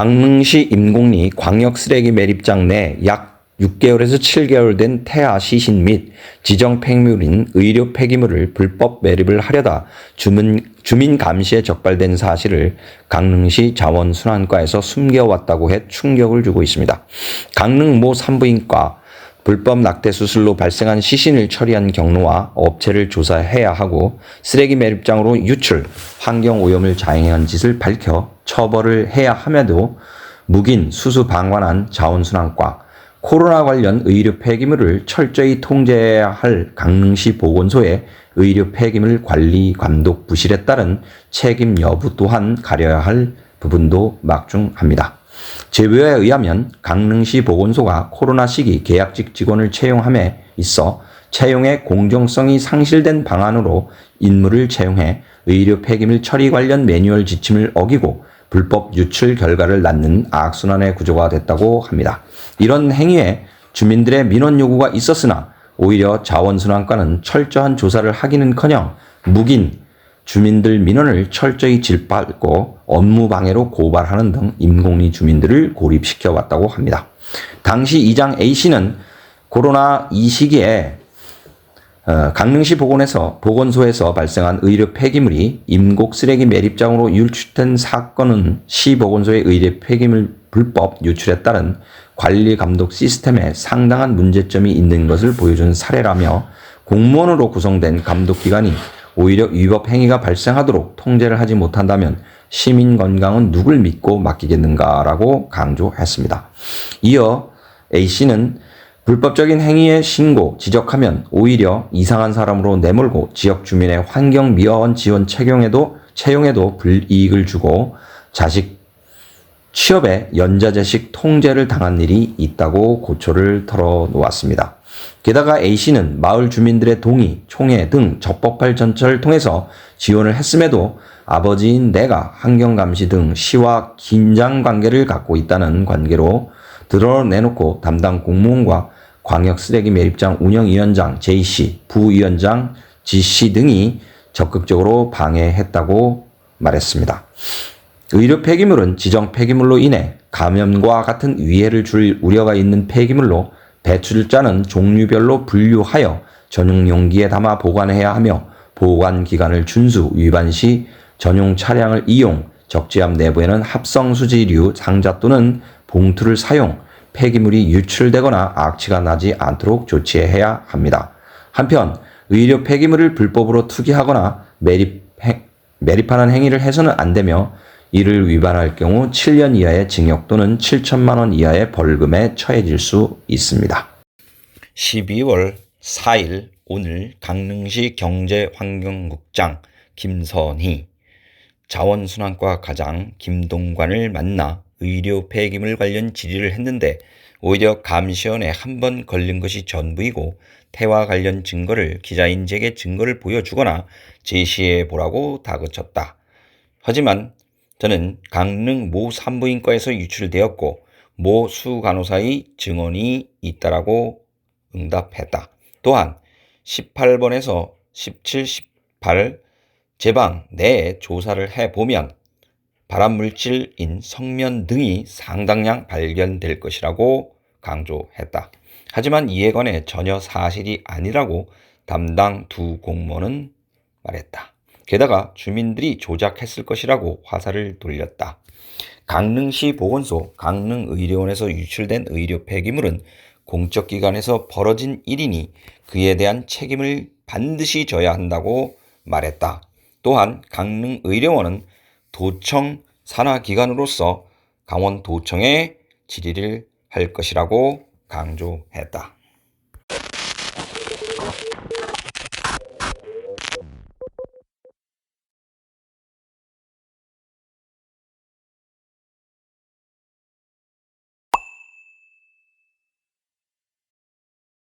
강릉시 임곡리 광역 쓰레기 매립장 내 약 6개월에서 7개월 된 태아 시신 및 지정 폐기물인 의료 폐기물을 불법 매립을 하려다 주민, 주민 감시에 적발된 사실을 강릉시 자원순환과에서 숨겨왔다고 해 충격을 주고 있습니다. 강릉 모 산부인과 불법 낙태 수술로 발생한 시신을 처리한 경로와 업체를 조사해야 하고 쓰레기 매립장으로 유출, 환경 오염을 자행한 짓을 밝혀 처벌을 해야 함에도 묵인, 수수 방관한 자원순환과 코로나 관련 의료 폐기물을 철저히 통제해야 할 강릉시 보건소의 의료 폐기물 관리 감독 부실에 따른 책임 여부 또한 가려야 할 부분도 막중합니다. 제보에 의하면 강릉시 보건소가 코로나 시기 계약직 직원을 채용함에 있어 채용의 공정성이 상실된 방안으로 인물을 채용해 의료 폐기물 처리 관련 매뉴얼 지침을 어기고 불법 유출 결과를 낳는 악순환의 구조가 됐다고 합니다. 이런 행위에 주민들의 민원 요구가 있었으나 오히려 자원순환과는 철저한 조사를 하기는커녕 묵인, 주민들 민원을 철저히 질밟고 업무 방해로 고발하는 등 임공리 주민들을 고립시켜 왔다고 합니다. 당시 이장 A씨는 코로나 이 시기에 어, 강릉시 보건에서 보건소에서 발생한 의료 폐기물이 임곡 쓰레기 매립장으로 유출된 사건은 시 보건소의 의료 폐기물 불법 유출에 따른 관리 감독 시스템에 상당한 문제점이 있는 것을 보여준 사례라며 공무원으로 구성된 감독기관이 오히려 위법 행위가 발생하도록 통제를 하지 못한다면 시민 건강은 누굴 믿고 맡기겠는가라고 강조했습니다. 이어 A씨는 불법적인 행위의 신고, 지적하면 오히려 이상한 사람으로 내몰고 지역 주민의 환경 미화원 지원 채용에도 채용에도 불이익을 주고 자식 취업에 연자제식 통제를 당한 일이 있다고 고초를 털어놓았습니다. 게다가 A씨는 마을 주민들의 동의, 총회 등 적법할 전철을 통해서 지원을 했음에도 아버지인 내가 환경감시 등 시와 긴장 관계를 갖고 있다는 관계로 드러내놓고 담당 공무원과 광역 쓰레기 매립장 운영위원장 J씨, 부위원장 G씨 등이 적극적으로 방해했다고 말했습니다. 의료 폐기물은 지정 폐기물로 인해 감염과 같은 위해를 줄 우려가 있는 폐기물로 배출자는 종류별로 분류하여 전용 용기에 담아 보관해야 하며 보관 기간을 준수 위반 시 전용 차량을 이용 적재함 내부에는 합성 수지류 상자 또는 봉투를 사용 폐기물이 유출되거나 악취가 나지 않도록 조치해야 합니다. 한편 의료 폐기물을 불법으로 투기하거나 매립, 행, 매립하는 행위를 해서는 안 되며 이를 위반할 경우 7년 이하의 징역 또는 7천만 원 이하의 벌금에 처해질 수 있습니다. 12월 4일 오늘 강릉시 경제환경국장 김선희 자원순환과 과장 김동관을 만나 의료 폐기물 관련 질의를 했는데 오히려 감시원에 한 번 걸린 것이 전부이고 태와 관련 증거를 기자인에게 증거를 보여주거나 제시해 보라고 다그쳤다. 하지만 저는 강릉 모 산부인과에서 유출되었고 모 수 간호사의 증언이 있다라고 응답했다. 또한 18번에서 17, 18 제방 내에 조사를 해보면 발암물질인 성면 등이 상당량 발견될 것이라고 강조했다. 하지만 이에 관해 전혀 사실이 아니라고 담당 두 공무원은 말했다. 게다가 주민들이 조작했을 것이라고 화살을 돌렸다. 강릉시 보건소 강릉의료원에서 유출된 의료 폐기물은 공적 기관에서 벌어진 일이니 그에 대한 책임을 반드시 져야 한다고 말했다. 또한 강릉의료원은 도청 산하기관으로서 강원도청에 질의를 할 것이라고 강조했다.